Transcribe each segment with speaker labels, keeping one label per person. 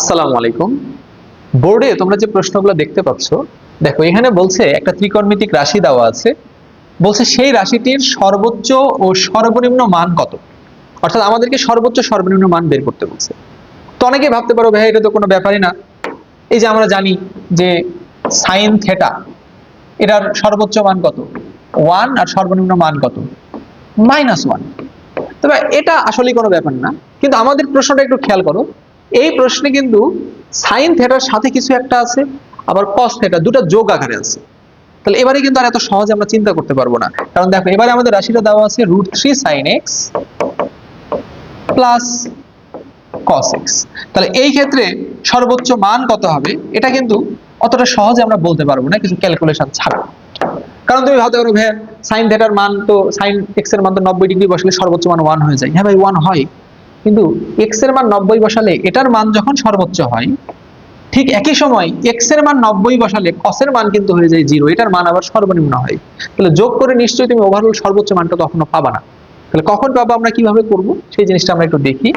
Speaker 1: আসসালামু আলাইকুম। বোর্ডে তোমরা যে প্রশ্নগুলো দেখতে পাচ্ছ, দেখো, এখানে বলছে একটা ত্রিকোণমিতিক রাশি দেওয়া আছে। বলছে সেই রাশিটির সর্বোচ্চ ও সর্বনিম্ন মান কত? অর্থাৎ আমাদেরকে সর্বোচ্চ, সর্বনিম্ন মান বের করতে বলছে। তো অনেকে ভাবতে পারো, ভাই, এটা তো কোনো ব্যাপারই না। এই যে আমরা জানি যে সাইন থেটা, এটার সর্বোচ্চ মান কত? ওয়ান আর সর্বনিম্ন মান কত? Minus one. তবে এটা আসলে কোনো ব্যাপার না। কিন্তু আমাদের প্রশ্নটা একটু খেয়াল করো। এই প্রশ্নে কিন্তু সাইন থেটার সাথে কিছু একটা আছে, আবার কস থেটা দুটো যোগ আকারে আছে। তাহলে এবারে কিন্তু আর এত সহজে আমরা চিন্তা করতে পারব না। কারণ দেখো, এবারে আমাদের রাশিটা দেওয়া আছে root three sine x plus cos x তাহলে এই ক্ষেত্রে সর্বোচ্চ মান কত হবে? এটা কিন্তু অতটা সহজে আমরা বলতে পারব না, কিছু ক্যালকুলেশন ছাড়া। কারণ তুমি ভাবতে পারো, ভাইয়া সাইন থেটার মান তো সাইন এক্সের মান তো নব্বই ডিগ্রি বসলে সর্বোচ্চ মান ওয়ান হয়ে যায়। হ্যাঁ ভাই ওয়ান হয়। কিন্তু এক্সের মান নব্বই বসালে এটার মান যখন সর্বোচ্চ হয়, ঠিক একই সময় এক্সের মান নব্বই বসালে কসের মান কিন্তু হয়ে যায় জিরো এটার মান আবার সর্বনিম্ন হয়। তাহলে যোগ করে নিশ্চয়ই তুমি ওভারঅল সর্বোচ্চ মানটা কখনো পাবা না। তাহলে কখন পাবো আমরা কীভাবে করব? সেই জিনিসটা আমরা একটু দেখি।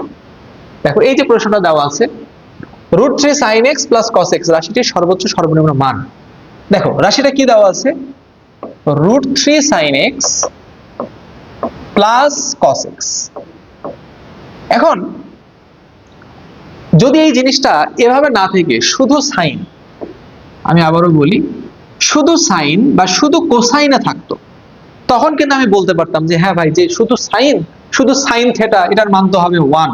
Speaker 1: দেখো, এই যে প্রশ্নটা দেওয়া আছে root three sine x plus cos x রাশিটির সর্বোচ্চ সর্বনিম্ন মান। দেখো, রাশিটা কি দেওয়া আছে? Root three sine x plus cos x এখন, যদি এই জিনিসটা এভাবে না থেকে শুধু সাইন, আমি আবারও বলি, শুধু সাইন বা শুধু কোসাইনে থাকতো, তখন কিন্তু আমি বলতে পারতাম যে হ্যাঁ ভাই, যে শুধু সাইন শুধু সাইন থেটা, এটার মান তো হবে ওয়ান,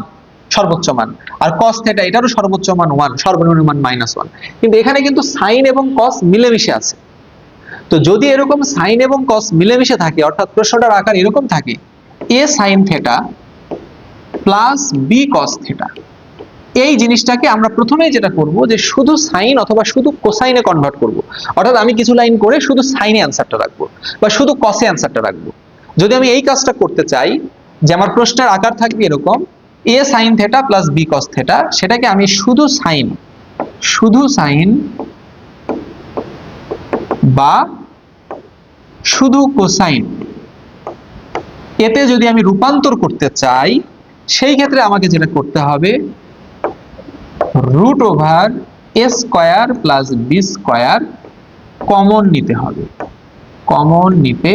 Speaker 1: সর্বোচ্চ মান। আর কস থেটা, এটারও সর্বোচ্চ মান ওয়ান, সর্বনিম্ন মান মাইনাস ওয়ান। কিন্তু এখানে কিন্তু সাইন এবং কস মিলেমিশে আছে। তো যদি এরকম সাইন এবং কস মিলেমিশে থাকে, অর্থাৎ প্রশ্নটার আকার এরকম থাকে, a sine theta plus b cos theta এই জিনিসটাকে আমরা প্রথমে যেটা করব যে শুধু সাইন অথবা শুধু কোসাইনে কনভার্ট করব। অর্থাৎ আমি কিছু লাইন করে শুধু সাইনে অ্যান্সারটা রাখব বা শুধু কসে অ্যান্সারটা রাখব। যদি আমি এই কাজটা করতে চাই যে আমার প্রশ্নের আকার থাকবে এরকম a sine theta plus b cos theta সেটাকে আমি শুধু সাইন শুধু সাইন বা শুধু কোসাইন। এতে যদি আমি রূপান্তর করতে চাই সেই ক্ষেত্রে আমাকে যেটা করতে হবে root over a square plus b square common নিতে হবে। কমন নিতে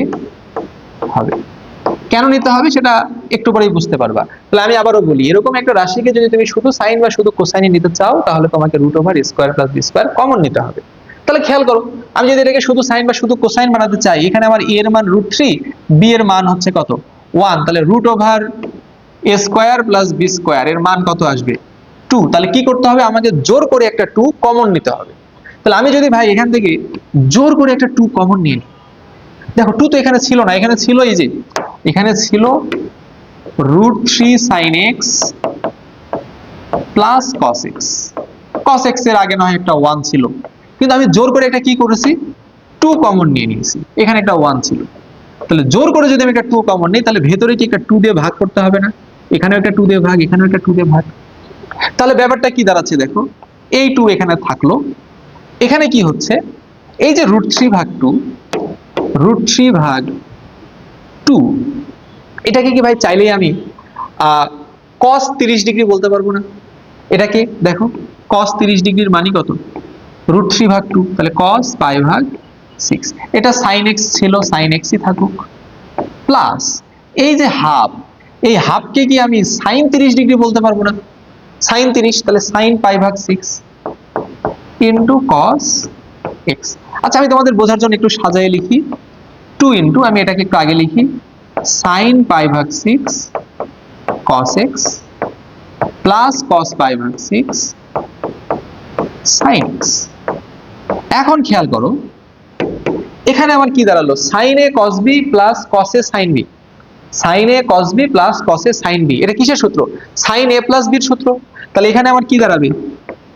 Speaker 1: হবে। কেন নিতে হবে সেটা একটু পরেই বুঝতে পারবা। তাহলে আমি আবারও বলি, এরকম একটা রাশিকে যদি তুমি শুধু সাইন বা শুধু কোসাইনে নিতে চাও, তাহলে তোমাকে root over square plus b square common নিতে হবে। তাহলে খেয়াল করো, আমি যদি এটাকে শুধু সাইন বা শুধু কোসাইন বানাতে চাই, এখানে আমার এ এর মান রুট থ্রি বি এর মান হচ্ছে কত? ওয়ান তাহলে রুট ওভার প্লাস বি এর মান কত আসবে? টু তাহলে কি করতে হবে? আমাকে জোর করে একটা টু কমন নিতে হবে। তাহলে আমি যদি ভাই এখান থেকে জোর করে একটা টু কমন নিয়ে দেখো টু তো এখানে ছিল না। এখানে ছিল এই যে, এখানে ছিল root three sine x plus cos x cos এক্সের আগে নয়, একটা ওয়ান ছিল। কিন্তু আমি জোর করে একটা কি করেছি? টু কমন নিয়ে নিয়েছি। এখানে একটা ওয়ান ছিল। তাহলে জোর করে যদি আমি একটা টু কমন নিই, তাহলে ভেতরে কি একটা টু দিয়ে ভাগ করতে হবে না? এখানেও একটা টু দিয়ে ভাগ, এখানেও একটা টু দিয়ে ভাগ। তাহলে ব্যাপারটা কি দাঁড়াচ্ছে দেখো? এই টু এখানে থাকল। এখানে কি হচ্ছে? এই যে রুট থ্রি ভাগ টু রুট থ্রি ভাগ টু এটাকে কি ভাই চাইলেই আমি কস তিরিশ ডিগ্রি বলতে পারব না। এটাকে দেখো কস তিরিশ ডিগ্রির মানি কত? রুট থ্রি ভাগ টু তাহলে কস পাই ভাগ সিক্স এটা সাইন এক্স ছিল সাইন এক্সই থাকুক। প্লাস এই যে হাফ এই হাফকে কি আমি সাইন তিরিশ ডিগ্রি বলতে পারব না? সাইন তিরিশ, তাহলে সাইন পাই ভাগ সিক্স ইন্টু কস এক্স আচ্ছা আমি তোমাদের বোঝার জন্য একটু সাজায় লিখি। টু ইন্টু আমি এটাকে একটু আগে লিখি। সাইন পাই ভাগ six cos x plus cos pi ভাগ সিক্স সাইন এখন খেয়াল করো, এখানে আমার কি দাঁড়াল? Sine cos b plus cos sine b sine a cos b plus cos sine b এটা কিসের সূত্র? সাইন এ প্লাস বির সূত্র। তাহলে এখানে আমার কি দাঁড়াবে?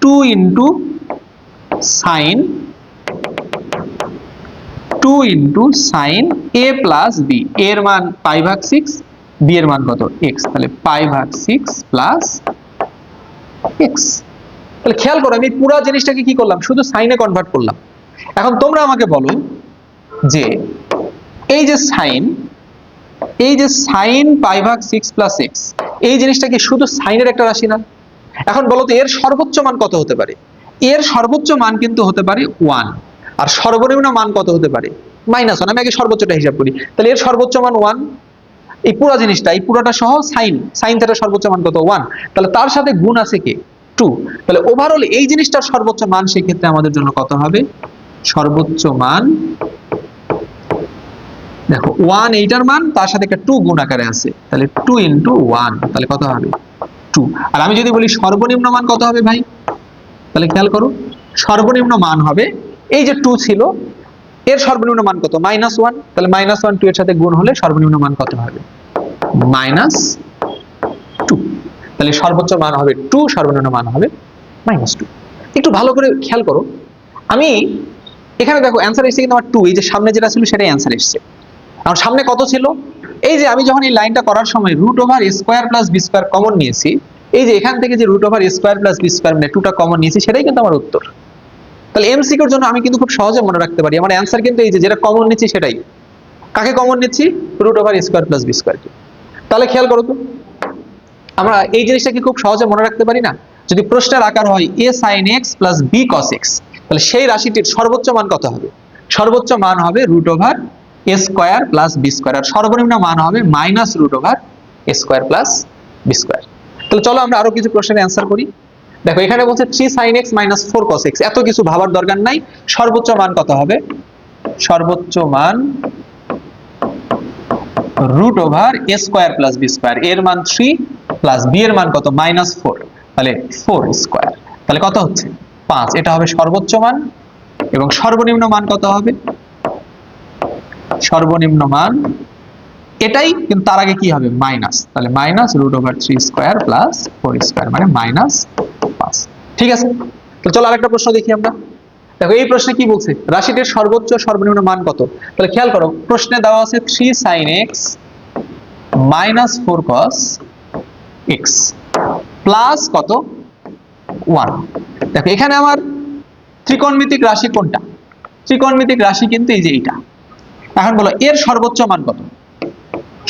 Speaker 1: Two into sine two into sine a plus b এর মান পাই ভাগ সিক্স বি এর মান কত? এক্স তাহলে পাই ভাগ সিক্স প্লাস এক্স তাহলে খেয়াল করো, আমি পুরো জিনিসটাকে কি করলাম? শুধু সাইনে কনভার্ট করলাম। এখন তোমরা আমাকে বলো যে এই যে সাইন এই যে সাইন পাই ভাগ সিক্স প্লাস এক্স এই জিনিসটা কি শুধু সাইনের একটা রাশি না? এখন বলো তো, এর সর্বোচ্চ মান কত হতে পারে? এর সর্বোচ্চ মান কিন্তু হতে পারে ওয়ান আর সর্বনিম্ন মান কত হতে পারে? মাইনাস ওয়ান আমি আগে সর্বোচ্চটা হিসাব করি। তাহলে এর সর্বোচ্চ মান ওয়ান এই পুরো জিনিসটা, এই পুরোটা সহ সাইন সাইন থেটার সর্বোচ্চ মান কত ওয়ান তাহলে তার সাথে গুণ আছে কে? টু তাহলে ওভারঅল এই জিনিসটার সর্বোচ্চ মান সেক্ষেত্রে আমাদের জন্য কত হবে? সর্বোচ্চ মান দেখো ওয়ান এইটার মান, তার সাথে একটা টু গুণ আকারে আছে। তাহলে টু ইন্টু ওয়ান তাহলে কত হবে? টু আর আমি যদি বলি সর্বনিম্ন মান কত হবে ভাই? তাহলে খেয়াল করো, সর্বনিম্ন মান হবে, এই যে টু ছিল, এর সর্বনিম্ন মান কত? মাইনাস ওয়ান তাহলে মাইনাস ওয়ান টু এর সাথে গুণ হলে সর্বনিম্ন মান কত হবে? মাইনাস টু তাহলে সর্বোচ্চ মান হবে টু সর্বনিম্ন মান হবে মাইনাস টু একটু ভালো করে খেয়াল করো। আমি এখানে দেখো অ্যান্সার এসেছে কিন্তু আমার টু এই যে সামনে যেটা ছিল সেটাই অ্যান্সার এসেছে। আমার সামনে কত ছিল? এই যে আমি যখন এই লাইনটা করার সময় root over square plus b square common নিয়েছি, এই যে এখান থেকে যে root over square plus b square মানে টুটা কমন নিয়েছি, সেটাই কিন্তু আমার উত্তর। তাহলে এমসিকিউর জন্য আমি কিন্তু খুব সহজে মনে রাখতে পারি। আমার অ্যান্সার কিন্তু এই যে, যেটা কমন নিচ্ছি সেটাই। কাকে কমন নিচ্ছি? Root over square plus b square তাহলে খেয়াল করো তো, আমরা এই জিনিসটা কি খুব সহজে মনে রাখতে পারি না? যদি প্রশ্নের আকার হয় a sine x plus b cos x তাহলে সেই রাশিটির সর্বোচ্চ মান কত হবে? সর্বোচ্চ মান হবে root over square plus b square, আর সর্বনিম্ন মান হবে minus root over a square plus b square. তাহলে চলো আমরা আরও কিছু প্রশ্নের অ্যান্সার করি। দেখো, এখানে বলছে three sine x minus four cos x এত কিছু ভাবার দরকার নাই। সর্বোচ্চ মান কত হবে? সর্বোচ্চ মান root over a square plus b square, এর মান থ্রি প্লাস বি এর মান কত? মাইনাস ফোর তাহলে ফোর স্কোয়ার। তাহলে কত হচ্ছে? পাঁচ, এটা হবে সর্বোচ্চ মান। এবং সর্বনিম্ন মান কত হবে? সর্বনিম্ন মান এটাই, কিন্তু তার আগে কি হবে? মাইনাস। তাহলে minus root over three square plus four square মানে মাইনাস পাঁচ। ঠিক আছে? তো চলো আরেকটা প্রশ্ন দেখি আমরা। দেখো, এই প্রশ্নে কি বলছে? রাশিটির সর্বোচ্চ সর্বনিম্ন মান কত? তাহলে খেয়াল করো, প্রশ্নে দেওয়া আছে three sine x minus four cos x plus কত? ওয়ান। দেখো, এখানে আমার ত্রিকোণমিতিক রাশি কোনটা? ত্রিকোণমিতিক রাশি কিন্তু এই যে এইটা। এখন বলো, এর সর্বোচ্চ মান কত?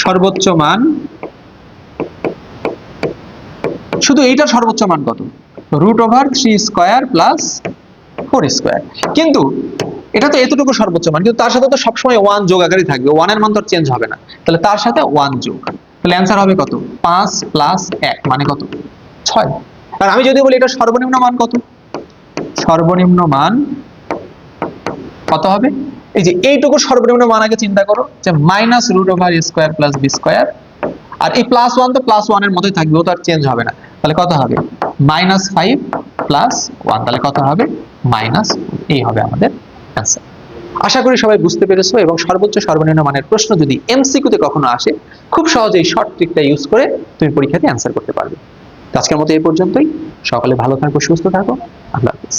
Speaker 1: সর্বোচ্চ মান, শুধু এইটার সর্বোচ্চ মান কত? Root over three square plus four square কিন্তু এটা তো এতটুকু সর্বোচ্চ মান, কিন্তু তার সাথে তো সবসময় ওয়ান যোগ আকারই থাকবে ওয়ানের মান তো চেঞ্জ হবে না। তাহলে তার সাথে ওয়ান যোগ। তাহলে অ্যান্সার হবে কত? পাঁচ প্লাস এক মানে কত? ছয়। আর আমি যদি বলি এটা সর্বনিম্ন মান কত? সর্বনিম্ন মান কত হবে? এই যে এইটুকু সর্বনিম্ন মান আগে চিন্তা করো যে minus root over square plus b square আর এই প্লাস ওয়ান তো প্লাস ওয়ানের মধ্যেই থাকবে, ও তো আর চেঞ্জ হবে না। তাহলে কত হবে? মাইনাস ফাইভ প্লাস ওয়ান তাহলে কত হবে? মাইনাস এই হবে আমাদের অ্যান্সার আশা করি সবাই বুঝতে পেরেছ এবং সর্বোচ্চ সর্বনিম্ন মানের প্রশ্ন যদি এমসিকিউতে কখনো আসে, খুব সহজেই শর্ট ট্রিকটা ইউজ করে তুমি পরীক্ষাতে অ্যান্সার করতে পারবে। আজকের মতো এই পর্যন্তই। সকালে ভালো থাকো, সুস্থ থাকো। আল্লাহ হাফিজ।